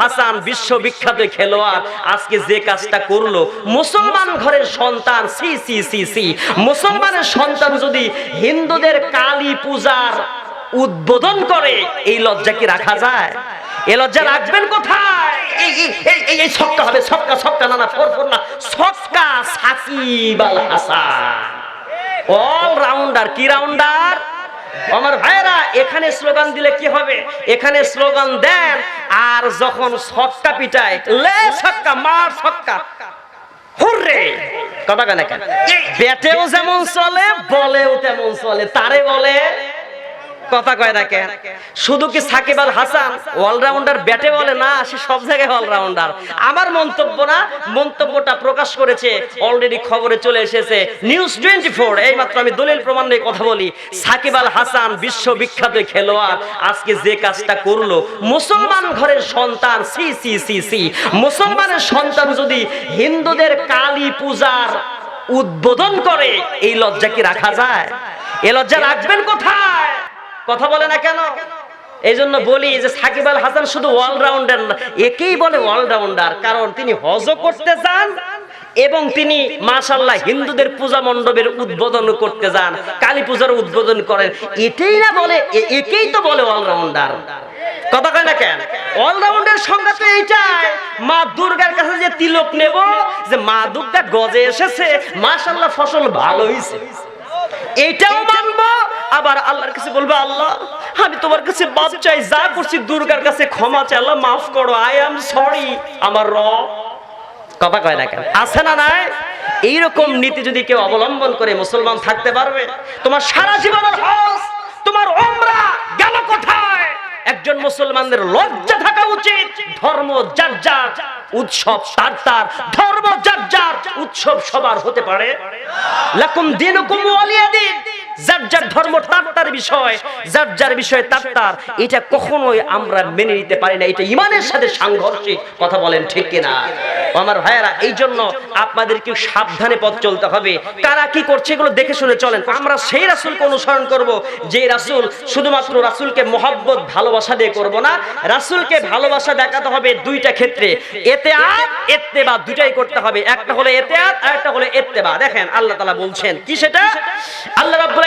হাসান বিশ্ববিখ্যাত খেলোয়াড়, আজকে যে কাজটা করল, মুসলমান ঘরের সন্তান, সি সি সি সি। মুসলমানের সন্তান যদি হিন্দুদের কালী পূজার উদ্বোধন করে, এই লজ্জা কি রাখা যায়? এই লজ্জা রাখবেন কোথায়? এই হবে, ছক্কা ছক্কা, না না, ফোর ফোর না, ছক্কা সাকিব আল হাসান। অল রাউন্ডার কি রাউন্ডার আমার ভাইরা এখানে স্লোগান দিলে কি হবে? এখানে স্লোগান দেন আর যখন ছক্কা পিটায় লে ছক্কা মার ছক্কা। হুররে! কথা কেন? কেন ব্যাটেও যেমন চলে বলেও তেমন চলে তারে বলে কথা কয় না কেন? শুধু কি সাকিব আল হাসান অলরাউন্ডার ব্যাটে বলে? না, সে সব জায়গায় অলরাউন্ডার আমার মন্তব্য না, মন্তব্যটা প্রকাশ করেছে অলরেডি খবরে চলে এসেছে নিউজ টোয়েন্টি ফোর এই মাত্র আমি দলিল প্রমাণ নিয়ে কথা বলি। সাকিব আল হাসান বিশ্ববিখ্যাত খেলোয়াড়, আজকে যে কাজটা করল, মুসলমান ঘরের সন্তান, সি সি সি সি। মুসলমানের সন্তান যদি হিন্দুদের কালী পূজার উদ্বোধন করে, এই লজ্জা কি রাখা যায়? এ লজ্জা রাখবেন কোথায়? কথা বলে না কেন? এই জন্য বলি যে সাকিব আল হাসান শুধু অলরাউন্ডার না, একেই বলে অলরাউন্ডার কারণ তিনি হজ করতে যান এবং তিনি মাশাল্লাহ হিন্দুদের পূজা মণ্ডপের উদ্বোধন করতে যান, কালী পূজার উদ্বোধন করেন। এটাই না বলে একেই তো বলে অলরাউন্ডার কথা কয় না কেন? অলরাউন্ডার সংজ্ঞা তো এইটাই, মা দুর্গার কাছে যে তিলক নেব, যে মা দুর্গা গজে এসেছে মাশাল্লাহ ফসল ভালো হয়েছে এটাও মানবো। আবার আল্লাহর কাছে বলবে, আল্লাহ, আমি তোমার কাছে মাপ চাই, যা করছি দুর্গার কাছে ক্ষমা চাই, আল্লাহ মাফ করো আই এম সরি আমার র কথা কয় না কেন? আছে না নাই? এইরকম নীতি যদি কেউ অবলম্বন করে মুসলমান থাকতে পারবে, তোমার সারা জীবনের হজ, তোমার ওমরা গেল কোথায়? একজন মুসলমানদের লজ্জা থাকা উচিত, ধর্ম যার যার, উৎসব তার তার, ধর্ম যার যার, উৎসব সবার হতে পারে। লাকুম দিনুকুম ওয়ালিয়া দিন যার যার ধর্ম তার বিষয়, যার যার বিষয় তার তার। এটা কখনোই আমরা মেনে নিতে পারি না। এটা ইমানের সাথে সাংঘর্ষিক, কথা বলেন ঠিক কিনা? আমার ভাইয়েরা এই জন্য আপনাদেরকে সাবধানে পথ চলতে হবে। কারা কি করছে এগুলো দেখে শুনে চলেন। আমরা সেই রাসূলকে অনুসরণ করব, যে রাসূল শুধুমাত্র রাসূলকে মহাব্বত, ভালোবাসা দিয়ে করব না। রাসূলকে ভালোবাসা দেখাতে হবে দুইটা ক্ষেত্রে। এতে আত এত্তেবা দুটাই করতে হবে। একটা হলো এতে আর একটা হলো এত্তেবা। দেখেন, আল্লাহ তালা বলছেন, কি সেটা? আল্লাহ রাব্বুল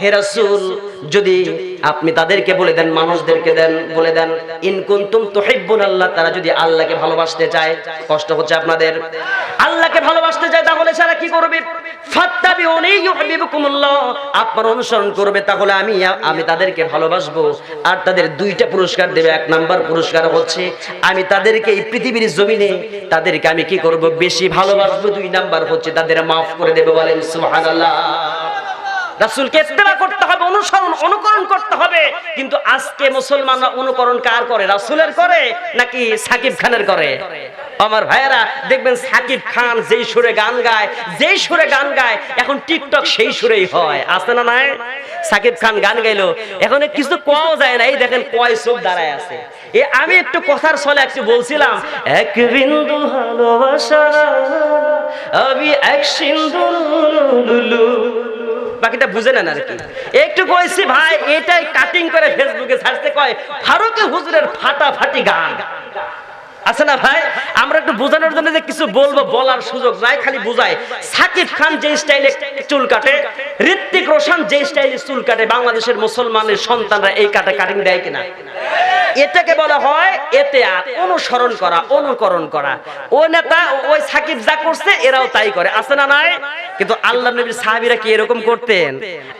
হে রাসূল, যদি আপনি তাদেরকে বলে দেন, মানুষদেরকে দেন, বলে দেন, ইন কুনতুম তুহিব্বুন আল্লাহ তারা যদি আল্লাহকে ভালোবাসতে চায়, কষ্ট হচ্ছে আপনাদের। আল্লাহকে ভালোবাসতে চায়, তাহলে সারা কি করবে? ফাত্তাবিউনি অনুসরণ করবে, তাহলে আমি আমি তাদেরকে ভালোবাসবো। আর তাদের দুইটা পুরস্কার দেবে, এক নাম্বার পুরস্কার হচ্ছে, আমি তাদেরকে এই পৃথিবীর জমিনে তাদেরকে আমি কি করব? বেশি ভালোবাসবো, দুই নাম্বার হচ্ছে, তাদের মাফ করে দেবে বলেন, সুবহানাল্লাহ। রাসূলকে ইত্তেবা করতে হবে, অনুসরণ, অনুকরণ করতে হবে। কিন্তু আজকে মুসলমানরা অনুকরণ কার করে? রাসূলের করে নাকি সাকিব খানের করে? আমার ভাইয়েরা, দেখবেন সাকিব খান যেই সুরে গান গায়, যেই সুরে গান গায়, এখন টিকটক সেই সুরেই হয়। আছে না নাই? সাকিব খান গান গাইলো। এখন কিছু কোয়াও যায় না। এই দেখেন কয় চোখ দাঁড়ায় আছে। এ আমি একটু কথার ছলে একটু বলছিলাম, এক বিন্দু ভালোবাসা, আমি এক সিন্ধু লুলু বাকিটা বুঝে নেন আর কি। একটু কইছি ভাই, এটাই কাটিং করে ফেসবুকে ছাড়তে কয়, ফারুকে হুজুরের ফাটাফাটি গান। আছে না ভাই? আমরা একটু বোঝানোর জন্য যে কিছু বলব, বলার সুযোগ নাই, খালি বুঝাই। সাকিব খান যে স্টাইলে চুল কাটে ঋত্বিক রোশন যে স্টাইলে চুল কাটে, বাংলাদেশের মুসলমানের সন্তানরা এই কাটে কাটিং দেয় কিনা? এটাকে বলা হয় এতে অনুসরণ করা, অনুকরণ করা। ও নেতা, ওই সাকিব যা করছে, এরাও তাই করে। আছে না নাই? কিন্তু আল্লাহ নবীর সাহাবীরা কি এরকম করতেন?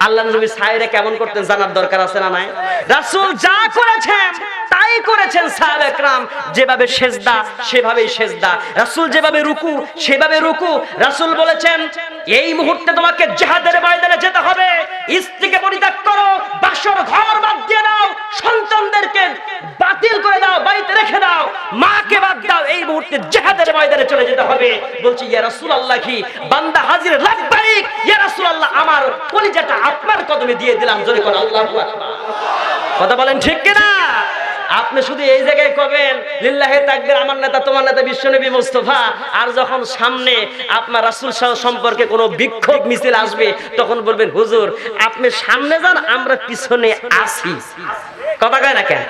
আল্লাহ নবীর সাহাবীরা কেমন করতেন জানার দরকার আছে না নাই? রাসূল যা করেছেন, তাই করেছেন সাহাবে একরাম যেভাবে সেজদা, সেভাবেই সেজদা। রাসূল যেভাবে রুকু, সেভাবে রুকু। রাসূল বলেছেন, এই মুহূর্তে তোমাকে জিহাদের ময়দানে যেতে হবে। স্ত্রীকে পরিত্যাগ করো, বাসর ঘর বাদ দিয়ে দাও, সন্তানদেরকে বাতিল করে দাও, বাড়িতে রেখে দাও। মাকে বাদ দাও, এই মুহূর্তে জিহাদের ময়দানে চলে যেতে হবে। বলছি, ইয়া রাসূলুল্লাহ কি, বান্দা হাজির লাব্বাইক ইয়া রাসূলুল্লাহ, আমার কলিজাটা আপনার কদমে দিয়ে দিলাম। জোরে করে আল্লাহু আকবার। কথা বলেন ঠিক কিনা? আপনি শুধু এই জায়গায় কবেন, লিল্লাহে তাকবির, আমার নেতা, তোমার নেতা বিশ্ব বিশ্বনবী মোস্তফা, আর যখন সামনে আপনার রাসুল শাহ সম্পর্কে কোনো বিক্ষোভ মিছিল আসবে, তখন বলবেন, হুজুর, আপনি সামনে যান, আমরা পিছনে আসি কথা কয় না কেন?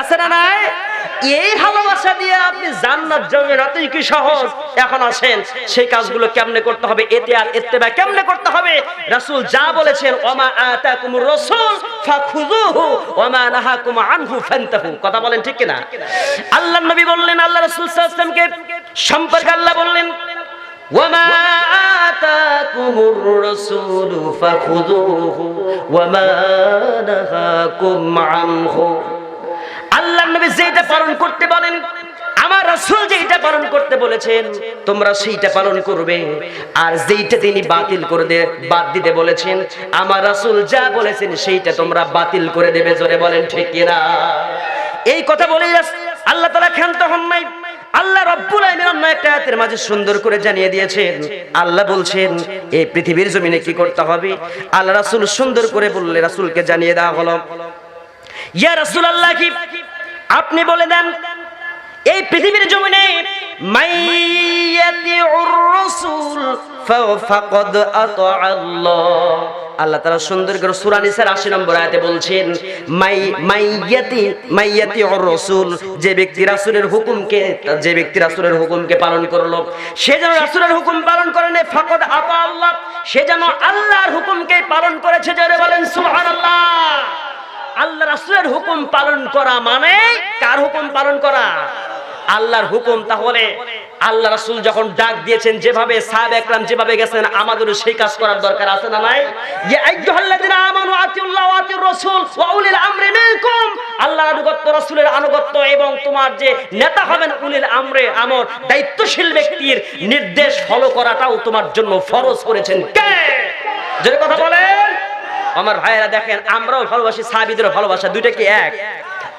আছে না নাই? এই ভালোবাসা দিয়ে আপনি জান্নাত জমি রাতেই কি সহজ? এখন আসেন, সেই কাজগুলো কেমনে করতে হবে? এতে আর এত্তেবা কেমনে করতে হবে? রাসূল যা বলেছেন, ওমা আতাকুমুর রাসূল ফাখুযুহু, ওমা নাহাকুম আনহু ফান্তাহু। কথা বলেন ঠিক কিনা? আল্লাহর নবী বললেন, আল্লাহ রাসূল সাল্লাল্লাহু আলাইহি ওয়াসাল্লামকে সম্পর্কে আল্লাহ বললেন, ওমা আতাকুমুর রাসূল ফাখুযুহু, ওমা নাহাকুম আনহু। নবী যেটা পালন করতে বলেন, আমার পালন করতে বলেছেন, তোমরা সেইটা পালন করবে। আর যেইটা তিনি বাতিল করে দে বাদ দিতে বলেছেন, আমার যা বলেছেন সেইটা তোমরা বাতিল করে দেবে, জোরে বলেন ঠিক এই কথা বলেই আল্লাহ ক্ষান্ত হন নাই। আল্লাহ রব্বুল অন্য একটা আয়াতের মাঝে সুন্দর করে জানিয়ে দিয়েছেন, আল্লাহ বলছেন এই পৃথিবীর জমিনে কি করতে হবে? আল্লাহ রাসূল সুন্দর করে বললে রাসূলকে জানিয়ে দেওয়া হলো। ইয়া রাসূলুল্লাহ কি আপনি বলে দেন, এই পৃথিবীর জমিনে আল্লাহ। তাআলা সুন্দর করে সূরা নিসার 80 নম্বর বলছেন রাসূল, যে ব্যক্তি রাসূলের হুকুমকে, যে ব্যক্তি রাসূলের হুকুমকে পালন করল, সে যেন রাসূলের হুকুম পালন করে না, ফাকাদ আল্লাহ। সে যেন আল্লাহর হুকুমকে পালন করেছে, জোরে বলেন সুবহানাল্লাহ। আল্লাহ রাসূলের হুকুম পালন করা মানে কার হুকুম পালন করা? আল্লাহর হুকুম তাহলে আল্লাহ রাসূল যখন ডাক দিয়েছেন, যেভাবে সাহাবা একরাম যেভাবে গেছেন, আমাদেরও সেই কাজ করার দরকার আছে না নাই? আমানু আতিউল্লাহ আতিউর রাসূল ওয়া উলিল আমরি মিনকুম। আল্লাহর আনুগত্য, রাসূলের আনুগত্য এবং তোমার যে নেতা হবেন উলিল আমরে, আমর, দায়িত্বশীল ব্যক্তির নির্দেশ ফলো করাটাও তোমার জন্য ফরজ করেছেন কে? কথা বলেন। আমার ভাইয়েরা দেখেন, আমরাও ভালোবাসি, সাহাবিদেরও ভালোবাসা, দুইটা কি এক?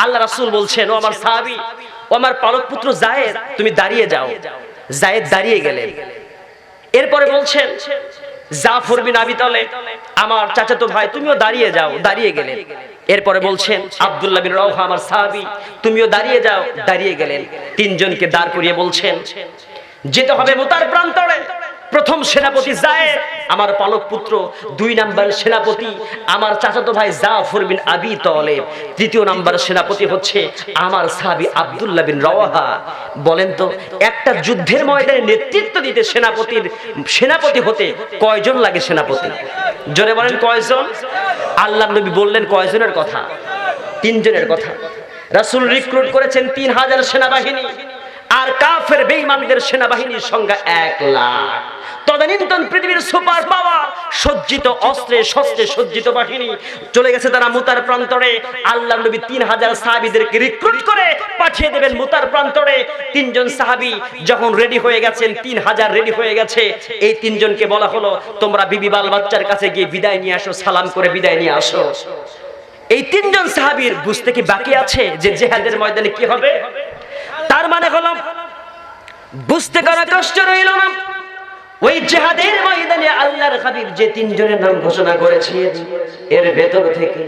আল্লাহ রাসূল বলছেন, ও আমার সাহাবী, ও আমার পালক পুত্র জায়েদ, তুমি দাঁড়িয়ে যাও। জায়েদ দাঁড়িয়ে গেলেন। এরপরে বলছেন, জাফর বিন আবি তালেব, আমার চাচাতো ভাই, তুমিও দাঁড়িয়ে যাও, দাঁড়িয়ে গেলেন। এরপরে বলছেন, আব্দুল্লাহ বিন রাওহা আমার সাহাবী, তুমিও দাঁড়িয়ে যাও, দাঁড়িয়ে গেলেন। তিনজনকে দাঁড় করিয়ে বলছেন, যেতে হবে মোতার প্রান্তরে। প্রথম সেনাপতি জায়েদ, আমার পালক পুত্র, দুই নাম্বার সেনাপতি, আমার চাচাতো ভাই জাফর বিন আবি তলেব, তৃতীয় নাম্বার সেনাপতি হচ্ছে আমার সাহাবী আব্দুল্লাহ বিন রওয়াহা। বলেন তো, একটা যুদ্ধের ময়দানে নেতৃত্ব দিতে সেনাপতির, সেনাপতি হতে কয়জন লাগে সেনাপতি? জোরে বলেন কয়জন? আল্লাহ নবী বললেন কয়জনের কথা? তিনজনের কথা। রাসূল রিক্রুট করেছেন তিন হাজার সেনাবাহিনী। আর কাফের বেঈমানদের সেনাবাহিনীর সংখ্যা এক লাখ। তদানীন্তন পৃথিবীর সুপার পাওয়ার, সজ্জিত অস্ত্রে শস্ত্রে সজ্জিত বাহিনী চলে গেছে তারা মুতার প্রান্তরে। আল্লাহ নবী তিন হাজার সাহাবিদেরকে রিক্রুট করে পাঠিয়ে দেবেন মুতার প্রান্তরে। তিনজন সাহাবি যখন রেডি হয়ে গেছেন, তিন হাজার রেডি হয়ে গেছে। এই তিনজনকে বলা হলো, তোমরা বিবি বাল বাচ্চার কাছে গিয়ে বিদায় নিয়ে আসো, সালাম করে বিদায় নিয়ে আসো। এই তিনজন সাহাবীর বুঝতে কি বাকি আছে যে জেহাদের ময়দানে কি হবে? তার মানে হলো, বুঝতে করা কষ্ট রইল না। ওই জেহাদের ময়দানে আল্লাহর হাবিব যে তিনজনের নাম ঘোষণা করেছিলেন, এর ভেতর থেকে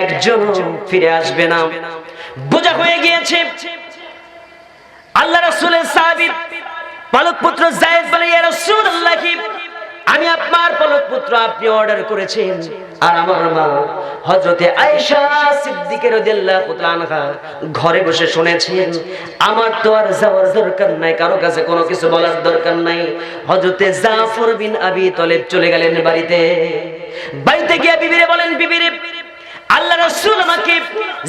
একজন ফিরে আসবে না। বোঝা হয়ে গিয়েছে, আল্লাহ রাসূলের সাহাবী পালক পুত্র আমি আপনার পলক পুত্র আপনি অর্ডার করেছেন। আর আমার মা হযরতে আয়েশা সিদ্দিকের ঘরে বসে শুনেছেন, আমার তো আর যাওয়ার দরকার নাই, কারও কাছে কোনো কিছু বলার দরকার নাই। হযরতে জাফর বিন আবি তলেব চলে গেলেন বাড়িতে। বাড়িতে গিয়ে বিবিরে বলেন, বিবিরে, আল্লাহ রাসূল আমাকে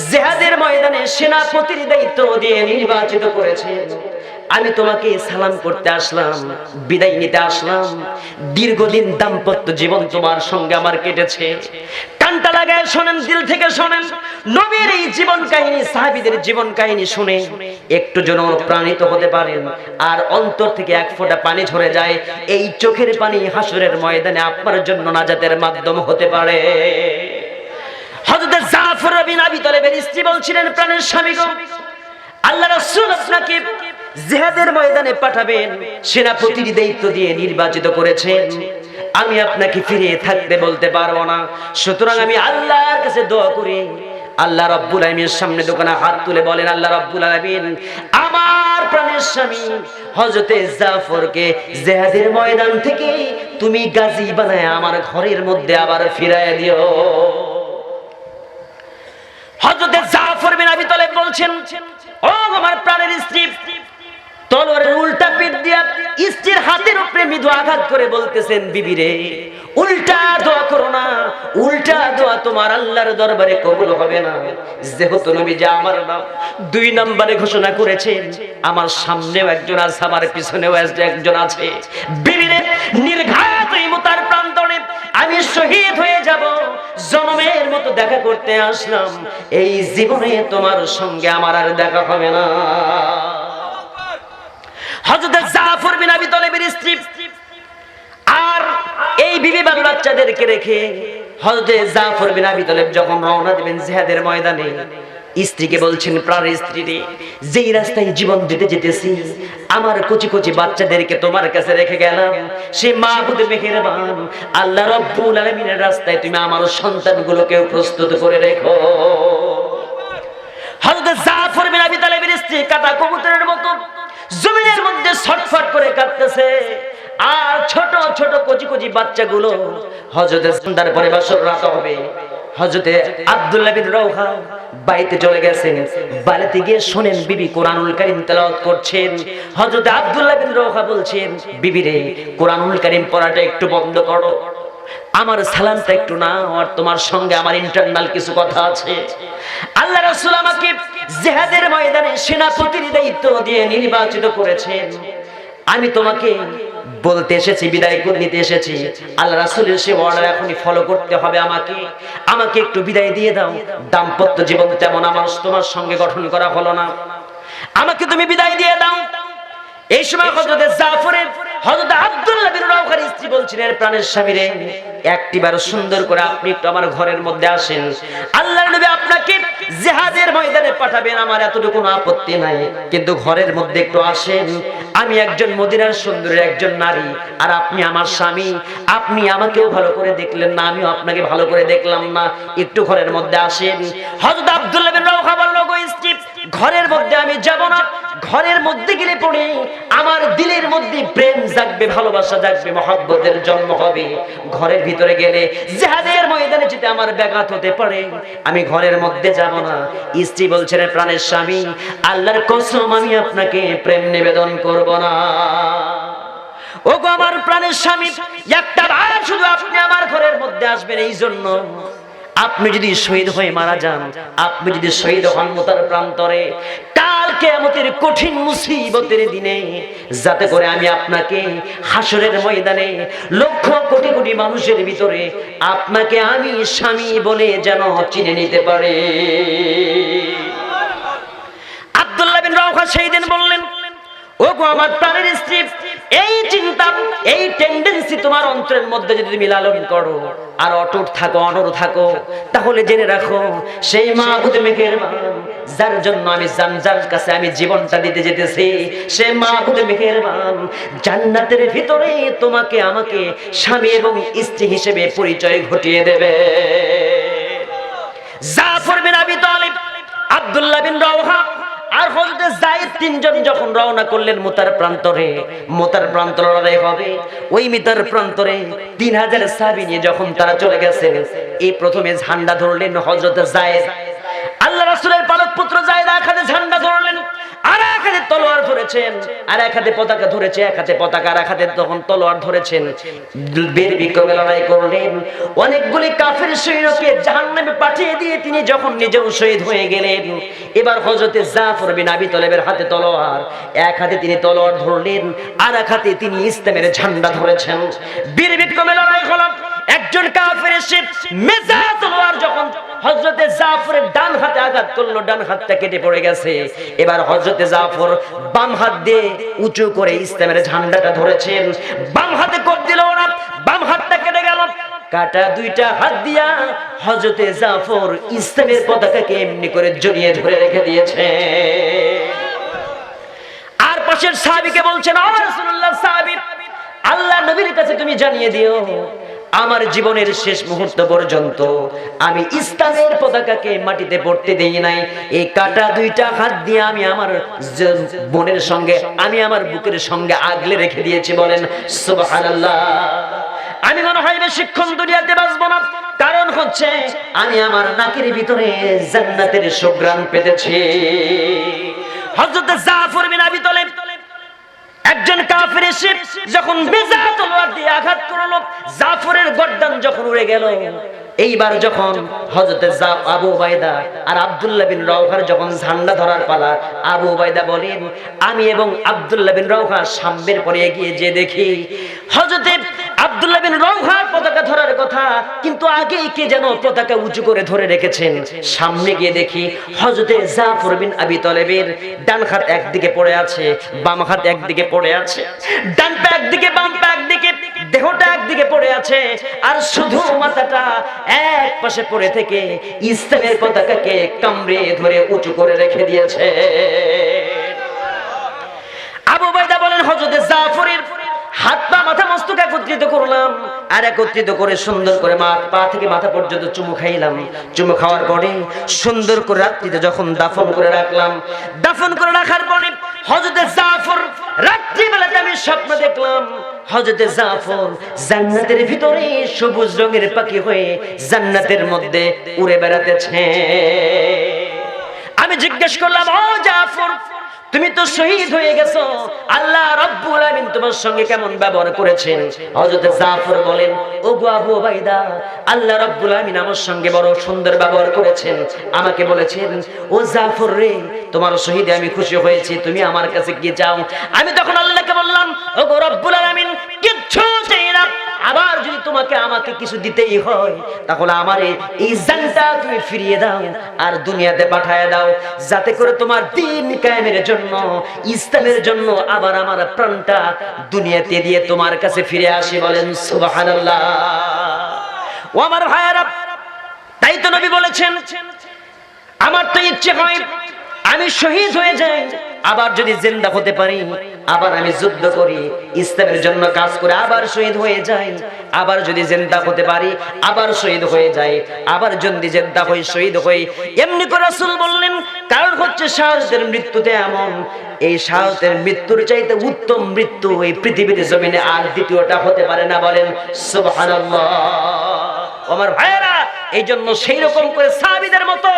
জিহাদের ময়দানে সেনাপতির দায়িত্ব দিয়ে নির্বাচিত করেছেন। আমি তোমাকে সালাম করতে আসলাম, বিদায় নিতে আসলাম। দীর্ঘদিন দাম্পত্য জীবন তোমার সঙ্গে আমার কেটেছে। কানটা লাগায় শোনেন, দিল থেকে শোনেন। নবীর এই জীবন কাহিনী, সাহাবীদের জীবন কাহিনী শুনে একটু যেন প্রাণিত হতে পারেন। আর অন্তর থেকে এক ফোঁটা পানি ঝরে যায়। এই চোখের পানি হাসরের ময়দানে আপনার জন্য নাজাতের মাধ্যম হতে পারে। হযরত জাফর বিন আবি তালেবের স্ত্রী বলছিলেন, প্রাণের স্বামী গো, আল্লাহ রাসূল আপনাকে জিহাদের ময়দানে পাঠাবেন সেনাপতির দায়িত্ব দিয়ে নির্বাচিত করেছেন আমি আপনাকে ফিরে থাকতে বলতে পারব না। সুতরাং আমি আল্লাহর কাছে দোয়া করি। আল্লাহ রব্বুল আলমীর সামনে দোকানে হাত তুলে বলেন, আল্লাহ রব্বুল আলমিন, আমার প্রাণের স্বামী হজরতে জাফরকে জেহাদের ময়দান থেকে তুমি গাজী বানায় আমার ঘরের মধ্যে আবার ফিরায় দিও। হজরতে জাফর বিন আবি তালেব বলছেন, ও আমার প্রাণের স্ত্রী তলোয়ারের উল্টা পিঠ দিয়া স্ত্রীর হাতের উপরে মৃদু আঘাত করে বলতেছেন, বিবিরে, উল্টা দোয়া করো না। উল্টা দোয়া তোমার আল্লাহর দরবারে কবুল হবে না। যেহেতু নবী যে আমার নাম দুই নম্বরে ঘোষণা করেছেন, আমার সামনেও একজন আছে, আমার পিছনেও একজন আছে। বিবিরে নির্ঘাত মুতার প্রান্তরে আমি শহীদ হয়ে যাব। জনমের মতো দেখা করতে আসলাম। এই জীবনে তোমার সঙ্গে আমার আর দেখা হবে না। হযরত জাফর বিন আবি তালেবের স্ত্রী। আর এই বিবি বাল বাচ্চাদেরকে রেখে হযরত জাফর বিন আবি তালেব যখন রওনা দিবেন জিহাদের ময়দানে, স্ত্রীকে বলছেন, প্রাণের স্ত্রী যেই রাস্তায় জীবন দিতে যেতেছি, আমার কচি কচি বাচ্চাদেরকে তোমার কাছে রেখে গেলাম। সে মাহবুদ মেহেরবান। আল্লাহ রব্বুল আলামিনের রাস্তায় তুমি আমার সন্তানগুলোকেও প্রস্তুত করে রেখো। হযরত জাফর বিন আবি তালেবের স্ত্রী কাটা কবুতরের মতো জমিনের মধ্যে ছটফট করে কাঁদতেছে। আর ছোট ছোট কচি কচি বাচ্চাগুলো হজরতের সন্ধ্যার পরে বাসর রাত হবে। হজরতে আব্দুল্লাহ বিন রওহা বাড়িতে চলে গেছেন। বাড়িতে গিয়ে শোনেন বিবি কোরআনুল কারীম তেলাওয়াত করছেন। হযরতে আব্দুল্লাহ বিন রওহা বলছেন, বিবি রে, কোরআনুল কারীম পড়াটা একটু বন্ধ করো। আমার সালামটা একটু না আর তোমার সঙ্গে আমার ইন্টারনাল কিছু কথা আছে। আল্লাহ রাসূল আমাকে জিহাদের ময়দানে সেনাপতির দায়িত্ব দিয়ে নির্বাচিত করেছেন। আমি তোমাকে বলতে এসেছি, বিদায় করে নিতে এসেছি। আল্লাহ রাসূলের সে অর্ডার এখনই ফলো করতে হবে আমাকে। আমাকে একটু বিদায় দিয়ে দাও। দাম্পত্য জীবন তেমন আমার তোমার সঙ্গে গঠন করা হলো না। আমাকে তুমি বিদায় দিয়ে দাও। এই সময় হযরত জাফরের হযরত আব্দুল্লাহ বিন রাওহার স্ত্রী বলছিলেন প্রাণের সুন্দর করে আপনি একটু আমার ঘরের মধ্যে আসেন। আল্লাহর নবী আপনাকে জিহাদের ময়দানে পাঠাবেন, আমার এতটুকু আপত্তি নাই। কিন্তু ঘরের মধ্যে একটু আসেন। আমি একজন মদিনার সুন্দরী, একজন নারী, আর আপনি আমার স্বামী। আপনি আমাকেও ভালো করে দেখলেন না, আমিও আপনাকে ভালো করে দেখলাম না। একটু ঘরের মধ্যে আসেন। হযরত আব্দুল্লাহ বিন রাওহা বলল ঘরের মধ্যে আমি যাব না। ঘরের মধ্যে গেলে পড়ে আমার দিলের মধ্যে প্রেম জাগবে, ভালোবাসা জাগবে, মহব্বতের জন্ম হবে। ঘরের ভিতরে গেলে জাহাদের ময়দানে যদি আমার ব্যাঘাত হতে পারে। আমি ঘরের মধ্যে যাব না। স্ত্রী বলছেন প্রাণের স্বামী, আল্লাহর কসম, আমি আপনাকে প্রেম নিবেদন করব না। ওগো আমার প্রাণের স্বামী, একটা বার শুধু আপনি আমার ঘরের মধ্যে আসবেন এই জন্য আপনি যদি শহীদ হয়ে মারা যান, আপনি যদি শহীদ হন মোতার প্রান্তরে করে আপনাকে লক্ষ কোটি কোটি মানুষের ভিতরে আপনাকে আমি স্বামী বলে যেন চিনে নিতে পারে। আব্দুল্লাহ সেই দিন বললেন ও গো আমার প্রাণের স্ত্রী এই চিন্তা, এই টেন্ডেন্সি তোমার অন্তরের মধ্যে যদি তুমি লালন করো, আর অটুট থাকো অনর থাকো, তাহলে জেনে রাখো, সেই মাহবুদ মেঘের যার জন্য আমি জানজার কাছে আমি জীবনটা দিতে যেতেছি, সে মাহবুদ মেঘের জান্নাতের ভিতরে তোমাকে, আমাকে স্বামী এবং স্ত্রী হিসেবে পরিচয় ঘটিয়ে দেবে। জাফর বিন আবি তালিব, আব্দুল্লাহ বিন রাওহা আর হজরতে যায়েদ তিনজন যখন রওনা করলেন মুতার প্রান্তরে, মুতার প্রান্তর লড়াই হবে। ওই মিতার প্রান্তরে তিন হাজার সাহাবী নিয়ে যখন তারা চলে গেছেন এই প্রথমে ঝান্ডা ধরলেন হযরত যায়েদ তলোয়ার ধরেছেন, আর এক হাতে পতাকা ধরেছে, এক হাতে পতাকা, আর এক হাতে তখন তলোয়ার ধরেছেন। বীর বিক্রমে লড়াই করলেন। অনেকগুলি কাফের সৈন্যকে জাহান্নামে পাঠিয়ে দিয়ে তিনি যখন নিজেও শহীদ হয়ে গেলেন, এবার হযরতে জাফর বিন আবি তলেবের হাতে তলোয়ার, এক হাতে তিনি তলোয়ার ধরলেন, আর এক হাতে তিনি ইসলামের ঝান্ডা ধরেছেন। বীর বিক্রমে লড়াই হলো। একজন কাফের এসে মেজা তলোয়ার যখন হযরতে জাফরের ডান হাতে আঘাত করল, ডান হাতটা কেটে পড়ে গেছে। এবার হযরতে জাফর বাম হাত দিয়ে উঁচু করে ইসলামের ঝান্ডাটা ধরেছেন। বাম হাতে কোপ দিল না, বাম হাতটা কেটে গেল। কাটা দুইটা হাত দিয়া হযরতে জাফর ইসলামের পতাকাকে এমনি করে জড়িয়ে ধরে রেখে দিয়েছে। আর পাশের সাহাবীকে বলছেন, ও রাসূলুল্লাহ সাহাবী, আল্লাহ নবীর কাছে তুমি জানিয়ে দিও আমার জীবনের শেষ মুহূর্ত পর্যন্ত আমি ইসলামের পতাকাকে মাটিতে পড়তে দেই নাই। এই কাটা দুইটা হাত দিয়ে আমি আমার বোনের সঙ্গে, আমি আমার বুকের সঙ্গে আগলে রেখে দিয়েছি বলেন আমি মনে হয় বেশিক্ষণ দুনিয়াতে বাঁচবো না, কারণ হচ্ছে আমি আমার নাকের ভিতরে জান্নাতের সুগ্রাণ পেতেছি। হযরত জাফর বিন আবি তালেব একজন কাফের এসে যখন বেজা তলোয়ার দিয়ে আঘাত করল, জাফরের গর্দান যখন উড়ে গেল। এইবার যখন হজরতে আবু বাইদা আর আবদুল্লাহ বিন রওহার যখন ঝান্ডা ধরার পালা, আবু বাইদা বলেন, আমি এবং আবদুল্লাহ বিন রওহা সাম্যের পরে এগিয়ে যে দেখি হজরতে আব্দুল্লাহ বিন রওহার পতাকা ধরার কথা, কিন্তু আগেই কে যেন পতাকা উঁচু করে ধরে রেখেছেন? সামনে গিয়ে দেখি হজরতে জাফর বিন আবি তলেবের ডান হাত একদিকে পড়ে আছে, বাম হাত একদিকে পড়ে আছে ডান পা একদিকে বাম পা একদিকে, দেহটা একদিকে পড়ে আছে, আর শুধু মাথাটা এক পাশে পড়ে থেকে ইসলামের পতাকাকে কামড়ে ধরে উঁচু করে রেখে দিয়েছে। আবু বাইদা বলেন হজরতে জাফরের হাত পা, মাথা মস্তক একত্রিত করলাম আর একত্রিত করে সুন্দর করে মা পা থেকে মাথা পর্যন্ত চুমু খাইলাম। চুমু খাওয়ার পরে সুন্দর করে রাত্রিতে যখন দাফন করে রাখলাম, দাফন করে রাখার পরে হজরতে জাফর রাত্রিবেলাতে আমি স্বপ্ন দেখলাম হজরতে জাফর জান্নাতের ভিতরে সবুজ রঙের পাখি হয়ে জান্নাতের মধ্যে উড়ে বেড়াতেছে। আমি জিজ্ঞেস করলাম, ও জাফর তুমি তো শহীদ হয়ে গেছো। আল্লাহ রাব্বুল আমিন তোমার সঙ্গে কেমন ব্যবহার করেছেন? হযরত জাফর বলেন ও গো আবু ওবাইদা আল্লাহ রাব্বুল আমিন আমার সঙ্গে বড় সুন্দর ব্যবহার করেছেন। আমাকে বলেছেন, ও জাফর রে, তোমার শহীদে আমি খুশি হয়েছি, তুমি আমার কাছে গিয়ে যাও। আমি তখন আল্লাহকে বললাম ও গো রব্বুল আলামিন, কিচ্ছু চাই না। আবার যদি তোমাকে আমাকে কিছু দিতেই হয়, তাহলে আমার এই- জানটা তুমি ফিরিয়ে দাও আর দুনিয়াতে পাঠায় দাও, যাতে করে তোমার দিন কায়েমের জন্য, ইসলামের জন্য আবার আমার প্রাণটা দুনিয়াতে দিয়ে তোমার কাছে ফিরে আসি বলেন, সুবহানাল্লাহ। ও আমার ভাইয়ারা, তাই তো নবী বলেছেন, আমার তো ইচ্ছে হয় আমি শহীদ হয়ে যাই, আবার যদি জিন্দা হতে পারি আবার আমি যুদ্ধ করি, ইসলামের জন্য কাজ করে আবার শহীদ হয়ে যাই। আবার যদি জিন্দা হতে পারি, আবার শহীদ হয়ে যাই। আবার যদি জিন্দা হই শহীদ হই, এমনি করে রাসূল বললেন, কারণ হচ্ছে শাহাদাতের মৃত্যুতে এমন। এই শাহাদাতের মৃত্যুর চাইতে উত্তম মৃত্যু এই পৃথিবীর জমিনে আর দ্বিতীয়টা হতে পারে না বলেন, সুবহানাল্লাহ। আমার ভাইয়েরা এই জন্য সেই রকম করে সাহাবীদের মতো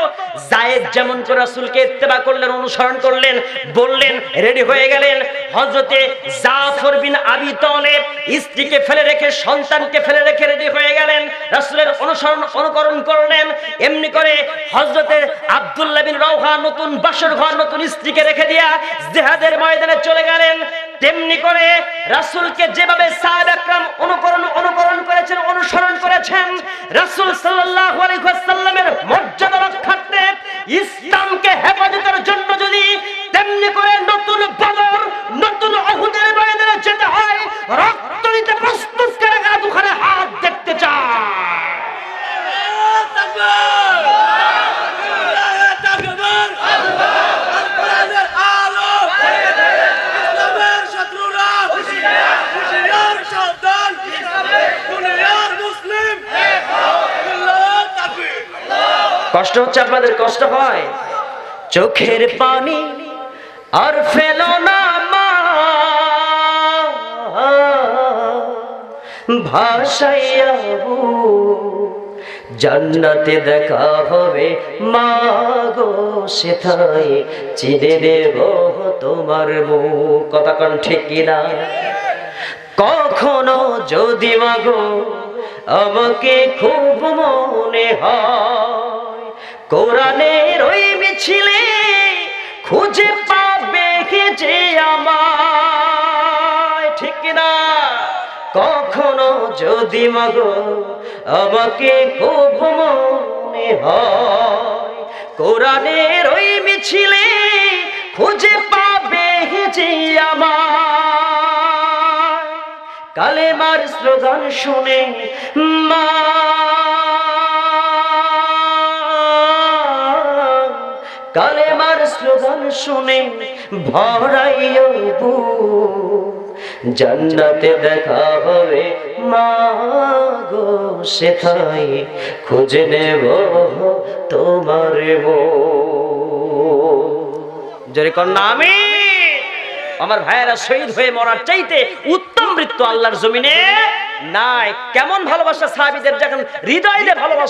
জায়েদ যেমন করে রাসূলকে ইত্তেবা করলেন, অনুসরণ করলেন, বললেন, রেডি হয়ে গেলেন, হযরতে জাফর বিন আবি তালেব স্ত্রীকে ফেলে রেখে, সন্তানকে ফেলে রেখে রেডি হয়ে গেলেন, রাসূলের অনুসরণ, অনুকরণ করলেন, এমনি করে হযরতে আব্দুল্লাহ বিন রওহা নতুন বাসর ঘর নতুন স্ত্রীকে রেখে দিয়া জিহাদের ময়দানে চলে গেলেন। তেমনি করে রাসূলকে যেভাবে সাহাবা একরাম অনুকরণ অনুকরণ করেছেন, অনুসরণ করেছেন, রাসূল সাল্লাল্লাহু আলাইহি ওয়াসাল্লামের মর্যাদা রক্ষার্থে ইসলামকে হেফাজতের জন্য যদি তেমনি করে নতুন বদর নতুন উহুদের ময়দানে যেতে হয় রক্ত দিতে প্রস্তুত করে গা দুখানে হাত দেখতে চায় কষ্ট হচ্ছে আপনাদের, কষ্ট হয়। চোখের পানি আর ফেলো না মা। জান্নাতে দেখা হবে মা গো সেথায়। চিনে দেব তোমার মুখ। কথা কন ঠিক কিনা কখনো যদি মাগো আমাকে খুব মনে হয় কোরআনের ওই মিছিলে খুঁজে পাবে যে আমায়, ঠিক না? কখনো যদি মাগো আমাকে খুব মনে হয়, কোরআনের ওই মিছিলে খুঁজে পাবে যে আমায়? কালেমার স্লোগান শুনে মা কালেমার স্লোগান শুনে ভরাইও জান্নাতে দেখা হবে মা গো সেথাই খুঁজে নেব তোমার মন জোরে কন্যা আমি আমার ভাইয়েরা শহীদ হয়ে মরার চাইতে উত্তম মৃত্যু আল্লাহর জমিনে নাই। কেমন ভালোবাসা সাহাবিদের, যখন হৃদয় দিয়ে ভালোবাসা